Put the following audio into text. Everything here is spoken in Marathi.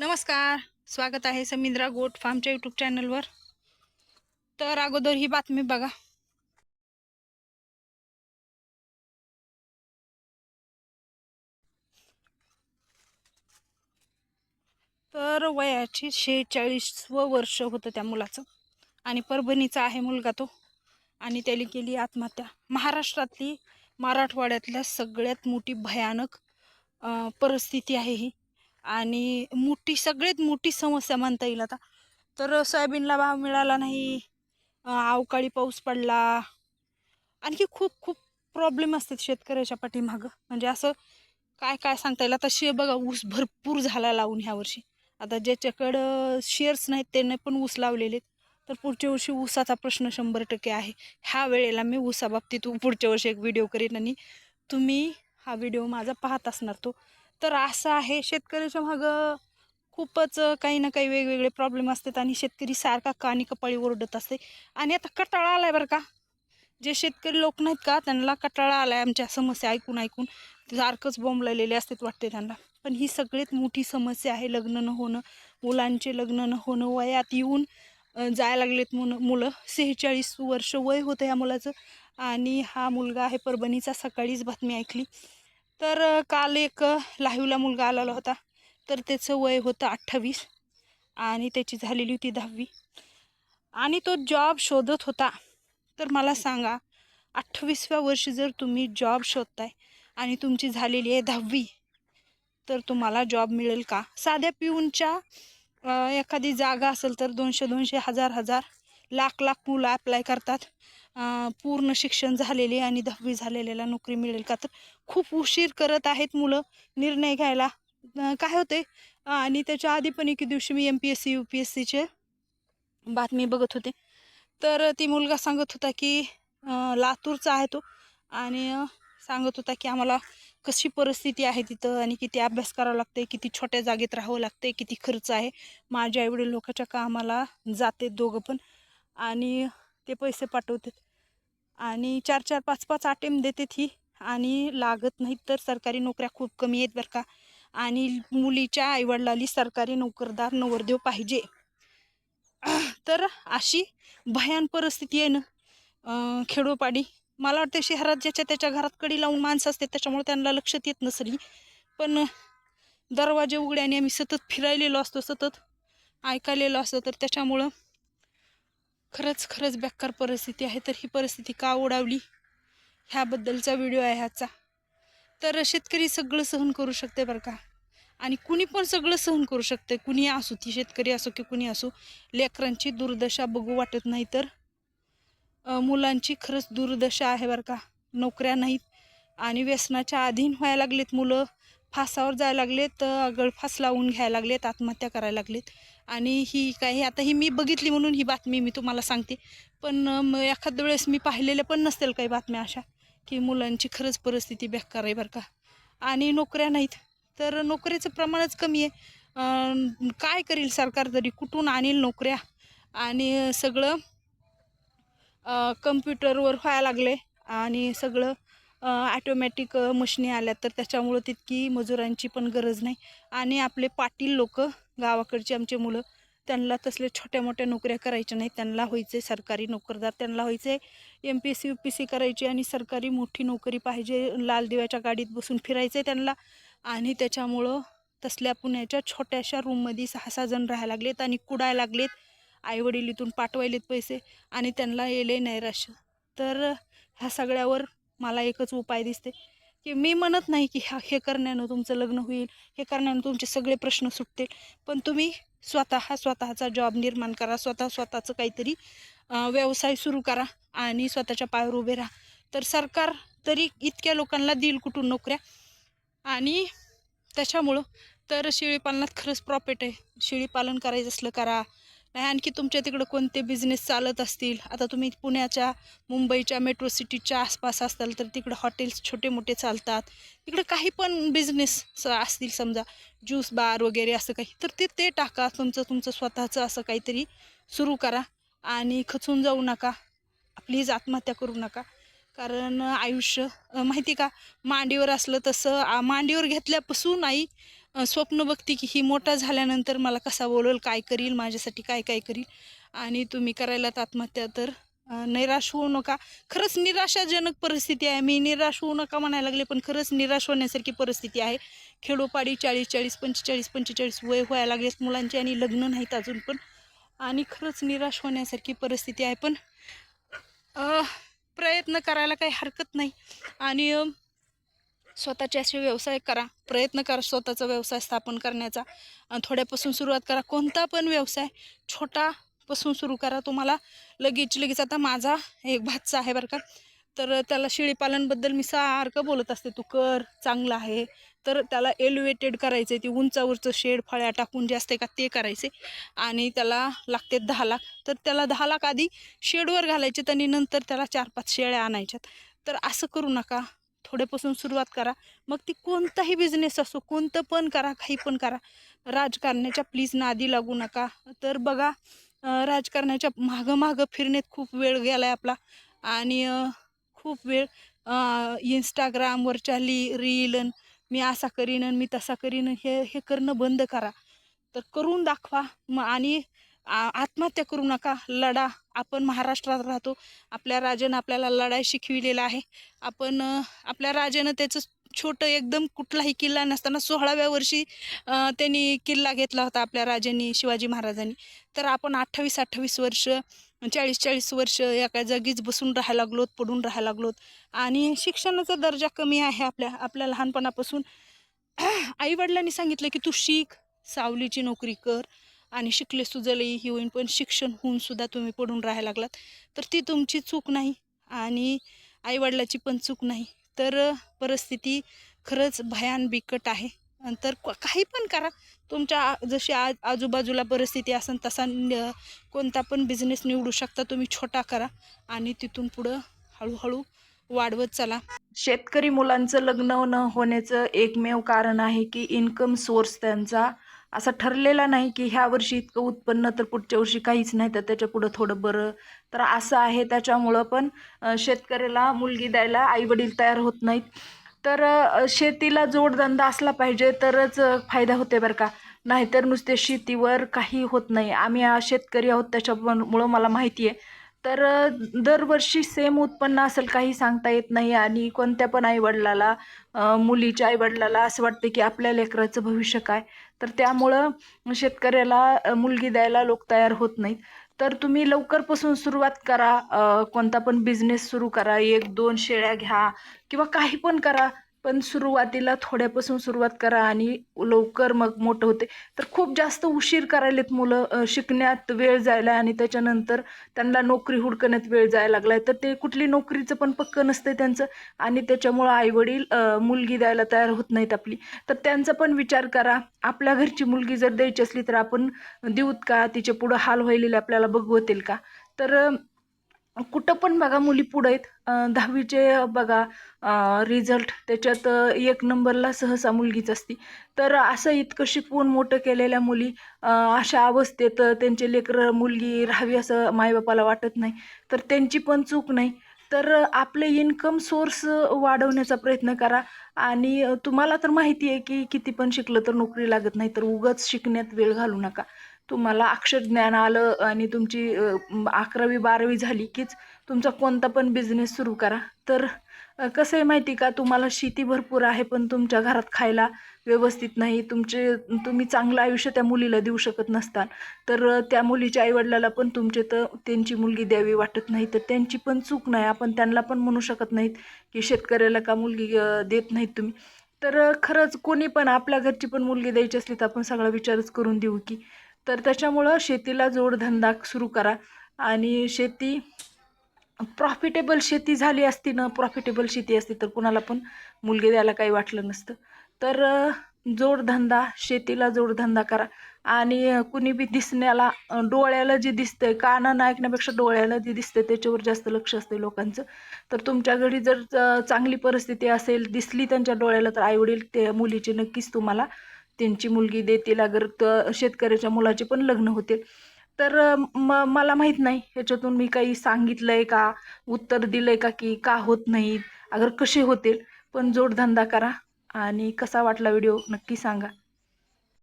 नमस्कार. स्वागत आहे समिंद्रा गोट फार्मच्या यूट्यूब चॅनलवर. तर अगोदर ही बातमी बघा. तर वयाची शेहेचाळीसवं वर्ष होतं त्या मुलाचं. आणि परभणीचा आहे मुलगा तो. आणि त्याने केली आत्महत्या. महाराष्ट्रातली मराठवाड्यातल्या सगळ्यात मोठी भयानक परिस्थिती आहे ही. आणि मोठी सगळ्यात मोठी समस्या म्हणता येईल आता. तर सोयाबीनला भाव मिळाला नाही अवकाळी पाऊस पडला. आणखी खूप खूप प्रॉब्लेम असतात शेतकऱ्याच्या पाठीमागं. म्हणजे असं काय काय सांगता येईल? आता शे बघा ऊस भरपूर झाला लावून ह्या वर्षी. आता ज्याच्याकडं शेअर्स नाहीत त्याने पण ऊस लावलेले आहेत. तर पुढच्या वर्षी ऊसाचा प्रश्न शंभर टक्के आहे. ह्या वेळेला मी ऊसाबाबतीत पुढच्या वर्षी एक व्हिडिओ करीन आणि तुम्ही हा व्हिडिओ माझा पाहत असणार तो. तर असं आहे शेतकऱ्याच्या मागं खूपच काही ना काही वेगवेगळे प्रॉब्लेम असतात आणि शेतकरी सारखा कानी कपाळी ओरडत असते. आणि आता कटाळा आलाय बरं का? जे शेतकरी लोक नाहीत का त्यांना कटाळा आलाय आमच्या समस्या ऐकून ऐकून. सारखंच बोंबलेले असतात वाटते त्यांना. पण ही सगळ्यात मोठी समस्या आहे लग्न न होणं. मुलांचे लग्न न होणं वयात येऊन जायला लागलेत मुलं मुलं. सेहेचाळीस वर्ष वय होतं ह्या मुलाचं. आणि हा मुलगा आहे परभणीचा सकाळीच बातमी ऐकली. तर काल एक लाहीवला लाईव्हला मुलगा आलेला होता. तर त्याचं वय होतं अठ्ठावीस आणि त्याची झालेली होती दहावी. आणि तो जॉब शोधत होता. तर मला सांगा अठ्ठावीसव्या वर्षी जर तुम्ही जॉब शोधताय आणि तुमची झालेली आहे दहावी तर तुम्हाला जॉब मिळेल का? साध्या पिऊनच्या एखादी जागा असेल तर दोनशे दोनशे हजार हजार लाख लाख मुलं अप्लाय करतात. पूर्ण शिक्षण झालेले आणि दहावी झालेल्याला नोकरी मिळेल का? तर खूप उशीर करत आहेत मुलं निर्णय घ्यायला. काय होते? आणि त्याच्या आधी पण एके दिवशी मी M P S C U P S सीचे बातमी बघत होते. तर ती मुलगा सांगत होता की लातूरचा आहे तो आणि सांगत होता की आम्हाला कशी परिस्थिती आहे तिथं आणि किती अभ्यास करावा लागते किती छोट्या जागेत राहावं लागते किती खर्च आहे. माझ्या आईवडील लोकांच्या कामाला जाते दोघं पण. आणि ते पैसे पाठवतात. आणि चार चार पाच पाच अटेम्प देतात ही. आणि लागत नाहीत तर सरकारी नोकऱ्या खूप कमी आहेत बरं का. आणि मुलीच्या आईवडिलांनी सरकारी नोकरदार नवरदेव पाहिजे. तर अशी भयान परिस्थिती आहे ना. खेडोपाडी. मला वाटतं शहरात ज्याच्या त्याच्या घरात कडी लावून माणसं असते त्याच्यामुळे त्यांना लक्षात येत नसली पण दरवाजे उघड्याने आम्ही सतत फिरायलेलो असतो सतत ऐकायलेलो असतो. तर त्याच्यामुळं खरंच खरंच बेकार परिस्थिती आहे तर ही परिस्थिती का ओढावली? ह्याबद्दलचा व्हिडिओ आहे ह्याचा. तर शेतकरी सगळं सहन करू शकते बरं का? आणि कुणी पण सगळं सहन करू शकते. कुणी असो ती शेतकरी असो की कुणी असो लेकरांची दुर्दशा बघू वाटत नाही तर. मुलांची खरंच दुर्दशा आहे बरं का? नोकऱ्या नाहीत आणि व्यसनाच्या अधीन व्हायला लागलेत मुलं. फासावर जायला लागलेत गळफास लावून घ्यायला लागलेत आत्महत्या करायला लागलेत. आणि ही काही आता ही मी बघितली म्हणून ही बातमी मी तुम्हाला सांगते. पण एखाद्या वेळेस मी पाहिलेल्या पण नसतील काही बातम्या अशा की मुलांची खरंच परिस्थिती बेकार आहे बरं का. आणि नोकऱ्या नाहीत तर नोकरीचं प्रमाणच कमी आहे. काय करील सरकार तरी? कुठून आणील नोकऱ्या? आणि सगळं कम्प्युटरवर व्हायला लागले आणि सगळं ॲटोमॅटिक मशिनी आल्या तर त्याच्यामुळं तितकी मजुरांची पण गरज नाही. आणि आपले पाटील लोक गावाकडची आमचे मुलं त्यांना तसले छोट्या मोठ्या नोकऱ्या करायच्या नाही त्यांना व्हायचे सरकारी नोकरदार त्यांना व्हायचे M P S C U P C करायची आणि सरकारी मोठी नोकरी पाहिजे लाल दिव्याच्या गाडीत बसून फिरायचे त्यांना. आणि त्याच्यामुळं तसल्या पुण्याच्या छोट्याशा रूममध्ये सहा सहा जण राहायला लागलेत आणि कुडायला लागलेत. आईवडील इथून पाठवायलेत पैसे आणि त्यांना येले नैराश्य. तर ह्या सगळ्यावर मला एकच उपाय दिसते की मी म्हणत नाही की ह्या हे करण्यानं तुमचं लग्न होईल हे करण्यानं तुमचे सगळे प्रश्न सुटतील. पण तुम्ही स्वतः स्वतःचा जॉब निर्माण करा स्वतः स्वतःचं काहीतरी व्यवसाय सुरू करा आणि स्वतःच्या पायावर उभे राहा. तर सरकार तरी इतक्या लोकांना देईल कुठून नोकऱ्या? आणि त्याच्यामुळं तर शेळीपालनात खरंच प्रॉफिट आहे. शेळीपालन करायचं असलं करा. नाही आणखी तुमच्या तिकडं कोणते बिझनेस चालत असतील? आता तुम्ही पुण्याच्या मुंबईच्या मेट्रो सिटीच्या आसपास असाल तर तिकडं हॉटेल्स छोटे मोठे चालतात. तिकडं काही पण बिझनेस असतील समजा ज्यूस बार वगैरे असं काही तर ते ते टाका. तुमचं तुमचं स्वतःचं असं काहीतरी सुरू करा. आणि खचून जाऊ नका. प्लीज आत्महत्या करू नका. कारण आयुष्य माहिती का? मांडीवर असलं तसं मांडीवर घेतल्यापासून आई स्वप्न बघते की ही मोठा झाल्यानंतर मला कसा बोलवेल काय करील माझ्यासाठी काय काय करील. आणि तुम्ही करायलात आत्महत्या तर निराश होऊ नका. खरंच निराशाजनक परिस्थिती आहे. मी निराश होऊ नका म्हणायला लागले पण खरंच निराश होण्यासारखी परिस्थिती आहे. खेडोपाडी चाळीस चाळीस पंचेचाळीस पंचेचाळीस वय व्हायला लागलेत मुलांचे आणि लग्न नाहीत अजून पण. आणि खरंच निराश होण्यासारखी परिस्थिती आहे पण प्रयत्न करायला काही हरकत नाही. आणि स्वतःचे असे व्यवसाय करा प्रयत्न करा स्वतःचा व्यवसाय स्थापन करण्याचा. आणि थोड्यापासून सुरुवात करा. कोणता पण व्यवसाय छोटापासून सुरू करा. तुम्हाला लगेच लगेच आता माझा एक भातचा आहे बरं का. तर त्याला शेळीपालनबद्दल मी सारखं बोलत असते. तू कर चांगलं आहे. तर त्याला एलिवेटेड करायचं आहे ती उंचावरचं शेड फळ्या टाकून जे असते का ते करायचे. आणि त्याला लागते दहा लाख. तर त्याला दहा लाख आधी शेडवर घालायचे. आणि नंतर त्याला चार पाच शेळ्या आणायच्यात. तर असं करू नका. थोड्यापासून सुरुवात करा. मग ती कोणताही बिझनेस असो कोणतं पण करा काही पण करा. राजकारण्याच्या प्लीज नादी लागू नका. तर बघा राजकारणाच्या मागं मागं फिरण्यात खूप वेळ गेला आहे आपला. आणि खूप वेळ इंस्टाग्रामवरच्या ली रील मी असा करीन मी तसा करीन हे हे करणं बंद करा. तर करून दाखवा. मग आणि आत्महत्या करू नका. लढा. आपण महाराष्ट्रात राहतो. आपल्या राजानं आपल्याला लढाई शिकविलेला आहे. आपण आपल्या राजानं त्याचं छोटं एकदम कुठलाही किल्ला नसताना सोळाव्या वर्षी त्यांनी किल्ला घेतला होता आपल्या राजांनी शिवाजी महाराजांनी. तर आपण अठ्ठावीस अठ्ठावीस वर्ष चाळीस चाळीस वर्ष एका जागीच बसून राहायला लागलोत पडून राहायला लागलोत आणि शिक्षणाचा दर्जा कमी आहे आपल्या आपल्या लहानपणापासून. आईवडिलांनी सांगितलं की तू शिक सावलीची नोकरी कर. आणि शिकले सुजलही ही होईन पण शिक्षण होऊन सुद्धा तुम्ही पडून राहायला लागलात. तर ती तुमची चूक नाही आणि आईवडिलाची पण चूक नाही. तर परिस्थिती खरंच भयान बिकट आहे. तर काही पण करा. तुमच्या जशी आज आजूबाजूला परिस्थिती असेल तसा न- कोणता पण बिझनेस निवडू शकता तुम्ही छोटा करा आणि तिथून पुढं हळूहळू वाढवत चला. शेतकरी मुलांचं लग्न न होण्याचं एकमेव कारण आहे की इन्कम सोर्स त्यांचा असा ठरलेला नाही की ह्या वर्षी इतकं उत्पन्न तर पुढच्या वर्षी काहीच नाही तर त्याच्या पुढं थोडं बरं. तर असं आहे त्याच्यामुळं पण शेतकऱ्याला मुलगी द्यायला आईवडील तयार होत नाहीत. तर शेतीला जोडधंदा असला पाहिजे तरच फायदा होते बरं का. नाहीतर नुसते शेतीवर काही होत नाही. आम्ही शेतकरी आहोत त्याच्यामुळं मला माहिती आहे. तर दरवर्षी सेम उत्पन्न असेल काही सांगता येत नाही आणि कोणत्या पण आईवडिलाला मुलीच्या आईवडिलाला असं वाटतं की आपल्या लेकराचं भविष्य काय? तर त्यामुळं शेतकऱ्याला मुलगी द्यायला लोक तयार होत नाहीत. तर तुम्ही लवकरपासून सुरुवात करा कोणता पण बिझनेस सुरू करा. एक दोन शेळ्या घ्या किंवा काही पण करा. पण सुरुवातीला थोड्यापासून सुरुवात करा आणि लवकर मग मोठं होते. तर खूप जास्त उशीर करायलेत मुलं शिकण्यात वेळ जायला आणि त्याच्यानंतर त्यांना नोकरी हुडकण्यात वेळ जायला लागलाय. तर ते कुठली नोकरीचं पण पक्कं नसतं त्यांचं आणि त्याच्यामुळं आईवडील मुलगी द्यायला तयार होत नाहीत आपली. तर त्यांचा पण विचार करा. आपल्या घरची मुलगी जर द्यायची असली तर आपण देऊत का? तिचे पुढं हाल व्हायलेले आपल्याला बघवतील का? तर कुठं पण बघा मुली पुढं आहेत. दहावीचे बघा रिझल्ट त्याच्यात एक नंबरला सहसा मुलगीच असती. तर असं इतकं शिकवून मोठं केलेल्या मुली अशा अवस्थेत त्यांचे लेकरं मुलगी राहावी असं मायबापाला वाटत नाही. तर त्यांची पण चूक नाही. तर आपले इन्कम सोर्स वाढवण्याचा प्रयत्न करा. आणि तुम्हाला तर माहिती आहे की किती पण शिकलं तर नोकरी लागत नाही. तर उगाच शिकण्यात वेळ घालू नका. तुम्हाला अक्षर ज्ञान आलं आणि तुमची अकरावी बारावी झाली कीच तुमचा कोणता पण बिझनेस सुरू करा. तर कसं आहे माहिती का? तुम्हाला शेती भरपूर आहे पण तुमच्या घरात खायला व्यवस्थित नाही. तुमचे तुम्ही चांगलं आयुष्य त्या मुलीला देऊ शकत नसताल. तर त्या मुलीच्या आईवडिलाला पण तुमचे तर त्यांची मुलगी द्यावी वाटत नाही. तर त्यांची पण चूक नाही. आपण त्यांना पण म्हणू शकत नाहीत की शेतकऱ्याला का मुलगी देत नाहीत तुम्ही. तर खरंच कोणी पण आपल्या घरची पण मुलगी द्यायची असली तर आपण सगळा विचारच करून देऊ की तर त्याच्यामुळं शेतीला जोडधंदा सुरू करा. आणि शेती प्रॉफिटेबल शेती झाली असती ना प्रॉफिटेबल शेती असती तर कुणाला पण मुलगी द्यायला काही वाटलं नसतं. तर जोडधंदा शेतीला जोडधंदा करा. आणि कुणी बी दिसण्याला डोळ्याला जे दिसतंय कानानं ऐकण्यापेक्षा डोळ्याला जे दिसतंय त्याच्यावर जास्त लक्ष असते लोकांचं. तर तुमच्या घरी जर चांगली परिस्थिती असेल दिसली त्यांच्या डोळ्याला तर आईवडील त्या मुलीचे नक्कीच तुम्हाला त्यांची मुलगी देतील अगर शेतकऱ्याच्या मुलाचे पण लग्न होतील. तर म मला माहीत नाही ह्याच्यातून मी काही सांगितलंय का? उत्तर दिलंय का की का होत नाहीत? अगर कसे होतील? पण जोडधंदा करा आणि कसा वाटला व्हिडिओ नक्की सांगा.